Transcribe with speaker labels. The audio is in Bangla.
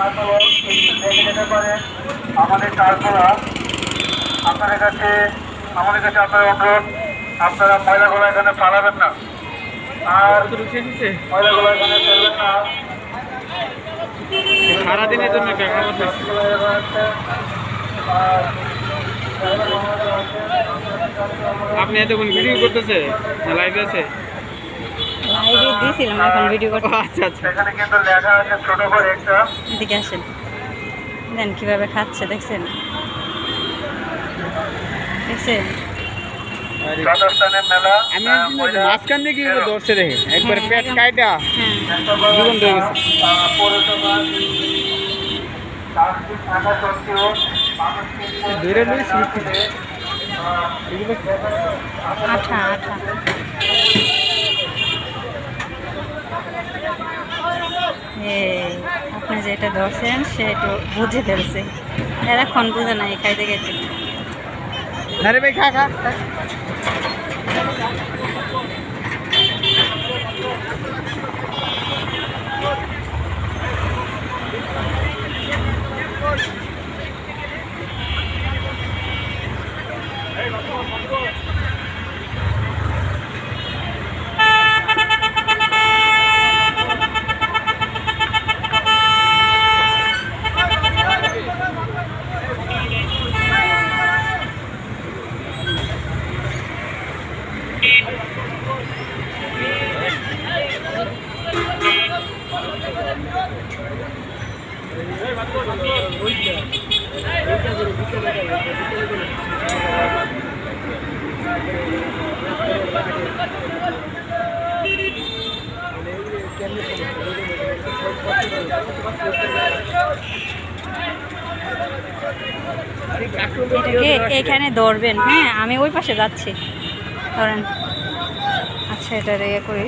Speaker 1: তারপর দেখে যেতে পারেন আমাদের আপনাদের কাছে আমাদের কাছে আপনার অনুরোধ আপনারা ময়লাগুলো এখানে ফালাবেন না। আর ময়লাগুলো এখানে ফেলবেন না।
Speaker 2: সারাদিনের জন্য। আপনি এতক্ষণ ভিডিও করতেছে লাইভ আছে?
Speaker 3: লাইভে দিয়েছিলাম এখন ভিডিও করতে।
Speaker 2: আচ্ছা আচ্ছা।
Speaker 1: এখানে কিন্তু লেখা আছে ছোট করে একটা।
Speaker 3: এদিকে আসেন। দেন কীভাবে খাচ্ছে দেখছেন? দেখছেন?
Speaker 2: মাঝখান দিয়ে দেখে। একবার
Speaker 3: হ্যাঁ,
Speaker 2: পেট
Speaker 3: একদম।
Speaker 2: কাইটা
Speaker 3: হ্যাঁ।
Speaker 2: জীবন গেছে। ধরে
Speaker 3: আঠা আঠা। আপনি যেটা ধরছেন, সে একটু বুঝে ফেলছে এরাক্ষণ বুঝে নাই, খাইতে
Speaker 2: রে ভাই, খা খা খা।
Speaker 3: এটাকে এখানে ধরবেন হ্যাঁ আমি ওই পাশে যাচ্ছি। ধরেন। আচ্ছা এটা ইয়ে করি